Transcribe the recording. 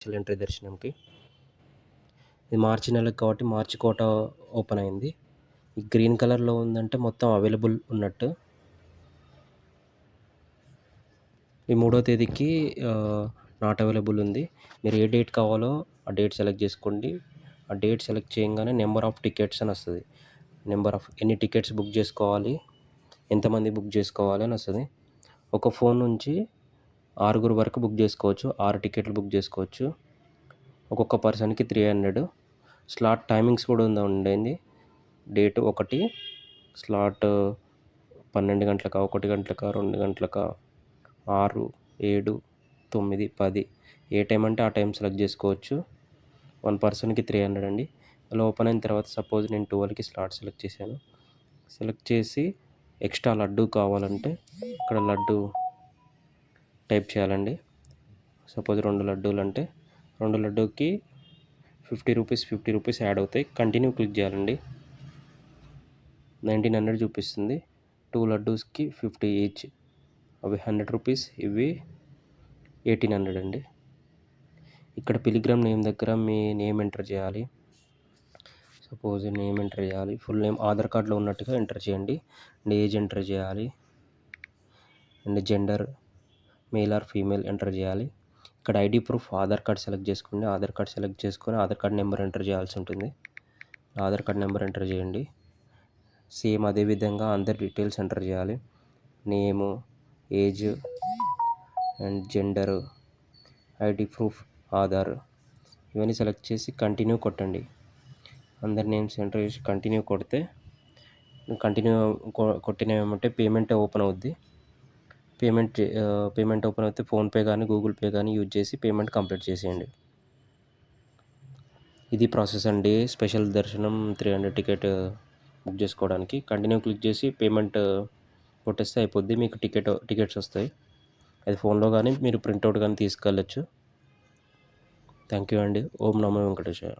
Special entry దర్శనంకి. ఇది మార్చి నెలకు కాబట్టి మార్చి కోట ఓపెన్ అయింది. ఈ గ్రీన్ కలర్లో ఉందంటే మొత్తం అవైలబుల్ ఉన్నట్టు. ఈ మూడో తేదీకి నాట్ అవైలబుల్ ఉంది. మీరు ఏ డేట్ కావాలో ఆ డేట్ సెలెక్ట్ చేసుకోండి. ఆ డేట్ సెలెక్ట్ చేయగానే నెంబర్ ఆఫ్ టికెట్స్ అని వస్తుంది. నెంబర్ ఆఫ్ ఎన్ని టికెట్స్ బుక్ చేసుకోవాలి ఎంతమంది బుక్ చేసుకోవాలి అని వస్తుంది. ఒక ఫోన్ నుంచి ఆరుగురు వరకు బుక్ చేసుకోవచ్చు ఆరు టికెట్లు బుక్ చేసుకోవచ్చు. ఒక్కొక్క పర్సన్కి త్రీ హండ్రెడ్. స్లాట్ టైమింగ్స్ కూడా ఉందా ఉండేది? డేట్ ఒకటి స్లాట్ పన్నెండు గంటలకా ఒకటి గంటలకా రెండు గంటలకా ఆరు ఏడు తొమ్మిది పది. ఏ టైం అంటే ఆ టైం సెలెక్ట్ చేసుకోవచ్చు. వన్ పర్సన్కి త్రీ హండ్రెడ్ అండి. అలా ఓపెన్ అయిన తర్వాత సపోజ్ నేను ట్వెల్వ్కి స్లాట్ సెలెక్ట్ చేశాను. సెలెక్ట్ చేసి ఎక్స్ట్రా లడ్డు కావాలంటే ఇక్కడ లడ్డు టైప్ చేయాలండి. సపోజ్ రెండు లడ్డూలు అంటే రెండు లడ్డూకి fifty rupees fifty rupees add అవుతాయి. కంటిన్యూ క్లిక్ చేయాలండి. నైన్టీన్ హండ్రెడ్ చూపిస్తుంది. టూ లడ్డూస్కి ఫిఫ్టీ ఈచ్. అవి హండ్రెడ్ రూపీస్ ఇవి ఎయిటీన్ హండ్రెడ్ అండి. ఇక్కడ పిలిగ్రామ్ నేమ్ దగ్గర మీ నేమ్ ఎంటర్ చేయాలి. సపోజ్ నేమ్ ఎంటర్ చేయాలి. ఫుల్ నేమ్ ఆధార్ కార్డులో ఉన్నట్టుగా ఎంటర్ చేయండి. అండ్ ఏజ్ ఎంటర్ చేయాలి. And gender male or female enter చేయాలి. ఇక్కడ ID proof Aadhaar card select చేసుకోండి. ఆధార్ కార్డ్ సెలెక్ట్ చేసుకొని ఆధార్ కార్డ్ నెంబర్ ఎంటర్ చేయాల్సి ఉంటుంది. ఆధార్ కార్డ్ నెంబర్ ఎంటర్ చేయండి. సేమ్ అదేవిధంగా అందరి డీటెయిల్స్ ఎంటర్ చేయాలి. Name age and gender ID proof Aadhaar ఇవన్నీ సెలెక్ట్ చేసి కంటిన్యూ కొట్టండి. అందరి నేమ్స్ ఎంటర్ చేసి కంటిన్యూ కొడితే కంటిన్యూ కొట్టిన ఏమంటే పేమెంట్ ఓపెన్ అవుద్ది. పేమెంట్ పేమెంట్ ఓపెన్ అయితే ఫోన్పే కానీ గూగుల్ పే కానీ యూజ్ చేసి పేమెంట్ కంప్లీట్ చేసేయండి. ఇది ప్రాసెస్ అండి. స్పెషల్ దర్శనం త్రీ హండ్రెడ్ టికెట్ బుక్ చేసుకోవడానికి. కంటిన్యూ క్లిక్ చేసి పేమెంట్ కొట్టేస్తే అయిపోద్ది. మీకు టికెట్ టికెట్స్ వస్తాయి. అది ఫోన్లో కానీ మీరు ప్రింట్అవుట్ కానీ తీసుకెళ్ళచ్చు. థ్యాంక్ యూ అండి. ఓం నమో వెంకటేశ్వర